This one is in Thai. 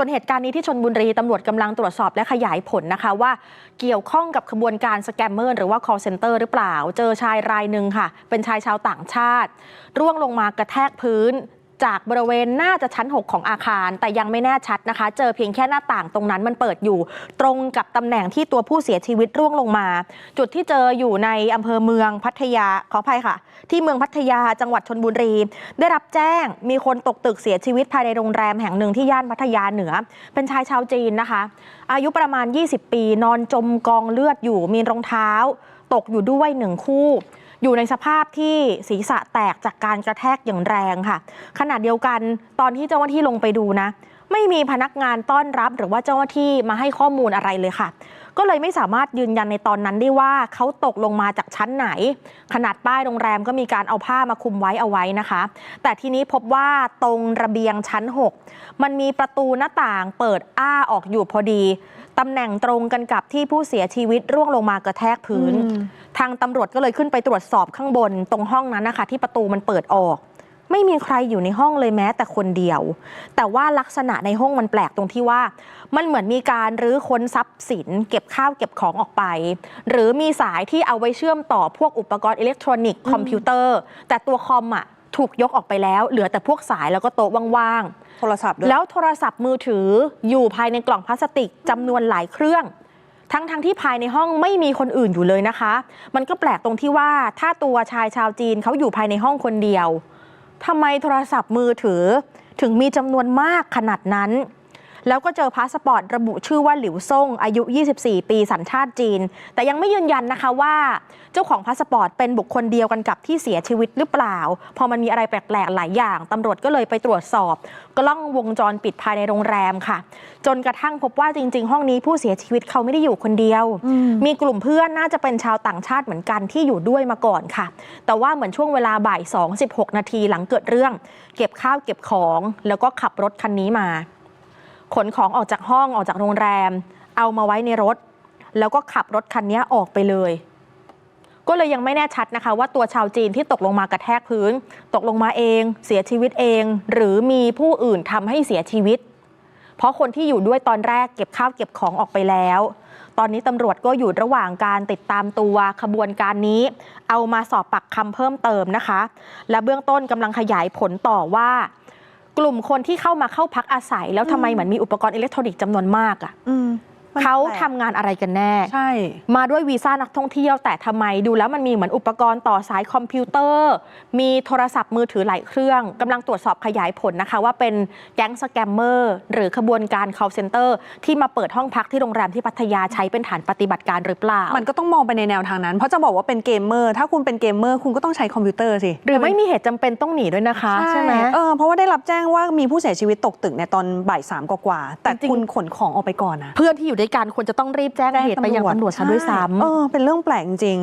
ส่วนเหตุการณ์นี้ที่ชนบุรีตำรวจกำลังตรวจสอบและขยายผลนะคะว่าเกี่ยวข้องกับขบวนการสแกมเมอร์หรือว่า call center หรือเปล่า เจอชายรายหนึ่งค่ะ เป็นชายชาวต่างชาติ ร่วงลงมากระแทกพื้น จากบริเวณน่าจะชั้น 6 ของอาคาร แต่ยังไม่แน่ชัดนะคะ เจอเพียงแค่หน้าต่างตรงนั้นมันเปิดอยู่ ตรงกับตำแหน่งที่ตัวผู้เสียชีวิตร่วงลงมา จุดที่เจออยู่ในอำเภอเมืองพัทยาขออภัยค่ะ ที่เมืองพัทยาจังหวัดชนบุรี ได้รับแจ้งมีคนตกตึกเสียชีวิตภายในโรงแรมแห่งหนึ่งที่ย่านพัทยาเหนือ เป็นชายชาวจีนนะคะ อายุประมาณ 20 ปี นอนจมกองเลือดอยู่มีรองเท้า ตกอยู่ด้วยหนึ่งคู่ อยู่ในสภาพที่ศีรษะแตกจากการกระแทกอย่างแรงค่ะ ขณะเดียวกันตอนที่เจ้าหน้าที่ลงไปดูนะ ไม่มีพนักงานต้อนรับหรือว่าเจ้าหน้าที่มาให้ข้อมูลอะไรเลยค่ะ ก็เลยไม่สามารถยืนยันในตอนนั้นได้ว่าเขาตกลงมาจากชั้นไหน ขนาดป้ายโรงแรมก็มีการเอาผ้ามาคุมไว้เอาไว้นะคะ แต่ทีนี้พบว่าตรงระเบียงชั้น 6 มันมีประตูหน้าต่างเปิดอ้าออกอยู่พอดีตำแหน่งตรงกันกับที่ผู้เสียชีวิตร่วงลงมากระแทกพื้น อืม ทางตำรวจก็เลยขึ้นไปตรวจสอบข้างบนตรงห้องนั้นนะคะ ที่ประตูมันเปิดออก ไม่มีใครอยู่ในห้องเลยแม้แต่คนเดียว แต่ว่าลักษณะในห้องมันแปลกตรงที่ว่า มันเหมือนมีการรื้อค้นทรัพย์สิน เก็บข้าวเก็บของออกไป หรือมีสายที่เอาไว้เชื่อมต่อพวกอุปกรณ์อิเล็กทรอนิกส์คอมพิวเตอร์ แต่ตัวคอมอะถูกยกออกไปแล้ว เหลือแต่พวกสายแล้วก็โต๊ะว่างๆโทรศัพท์ด้วยแล้วโทรศัพท์มือถืออยู่ภายในกล่องพลาสติกจำนวนหลายเครื่อง ทั้งทั้งที่ภายในห้องไม่มีคนอื่นอยู่เลยนะคะ มันก็แปลกตรงที่ว่าถ้าตัวชายชาวจีนเขาอยู่ภายในห้องคนเดียวทำไมโทรศัพท์มือถือ ถึงมีจำนวนมากขนาดนั้น แล้วก็เจอพาสปอร์ตระบุชื่อว่าหลิวซ่งอายุ 24 ปีสัญชาติจีน แต่ยังไม่ยืนยันนะคะว่า เจ้าของพาสปอร์ตเป็นบุคคลเดียวกันกับที่เสียชีวิตหรือเปล่า พอมันมีอะไรแปลกๆหลายอย่างตำรวจก็เลยไปตรวจสอบกล้องวงจรปิดภายในโรงแรมค่ะ จนกระทั่งพบว่าจริง ๆ ห้องนี้ผู้เสียชีวิตเขาไม่ได้อยู่คนเดียวอืมมีกลุ่มเพื่อนน่าจะเป็นชาวต่างชาติเหมือนกันที่อยู่ด้วยมาก่อนค่ะ แต่ว่าเหมือนช่วงเวลาบ่าย2 16 นาทีหลังเกิดเรื่อง เก็บข้าวเก็บของ แล้วก็ขับรถคันนี้มา ขนของออกจากห้องออกจากโรงแรม เอามาไว้ในรถ แล้วก็ขับรถคันนี้ออกไปเลย ก็เลยยังไม่แน่ชัดนะคะ ว่าตัวชาวจีนที่ตกลงมากระแทกพื้น ตกลงมาเอง เสียชีวิตเอง หรือมีผู้อื่นทำให้เสียชีวิต เพราะคนที่อยู่ด้วยตอนแรกเก็บข้าวเก็บของออกไปแล้ว ตอนนี้ตำรวจก็อยู่ระหว่างการติดตามตัวขบวนการนี้ เอามาสอบปากคำเพิ่มเติมนะคะ และเบื้องต้นกำลังขยายผลต่อว่า กลุ่มคนที่เข้ามาเข้าพักอาศัย แล้วทำไมเหมือนมีอุปกรณ์อิเล็กทรอนิกส์จำนวนมากอะ่ะ เขาแปลกทำงานอะไรกันแน่ ใช่ มาด้วยวีซ่านักท่องเที่ยว แต่ทำไมดูแล้วมันมีเหมือนอุปกรณ์ต่อสายคอมพิวเตอร์ มีโทรศัพท์มือถือหลายเครื่องกำลังตรวจสอบขยายผลนะคะ ว่าเป็นแก๊งสแกมเมอร์หรือขบวนการ call center ที่มาเปิดห้องพักที่โรงแรมที่พัทยาใช้เป็นฐานปฏิบัติการหรือเปล่า มันก็ต้องมองไปในแนวทางนั้น เพราะจะบอกว่าเป็นเกมเมอร์ ถ้าคุณเป็นเกมเมอร์คุณก็ต้องใช้คอมพิวเตอร์สิ หรือไม่มีเหตุจำเป็นต้องหนีด้วยนะคะ ใช่ไหมเออ เพราะว่าได้รับแจ้งว่ามีผู้เสียชีวิตตกตึกในยตอนบ่ายสามกว่าๆแต่จริงๆคุณขนของออกไปก่อนนะ เพื่อนที่อยู่ด้วยริการควรจะต้องรีบแจ้งเหตุไปยังตำรวจซะด้วยซ้ำเออเป็นเรื่องแปลกจริง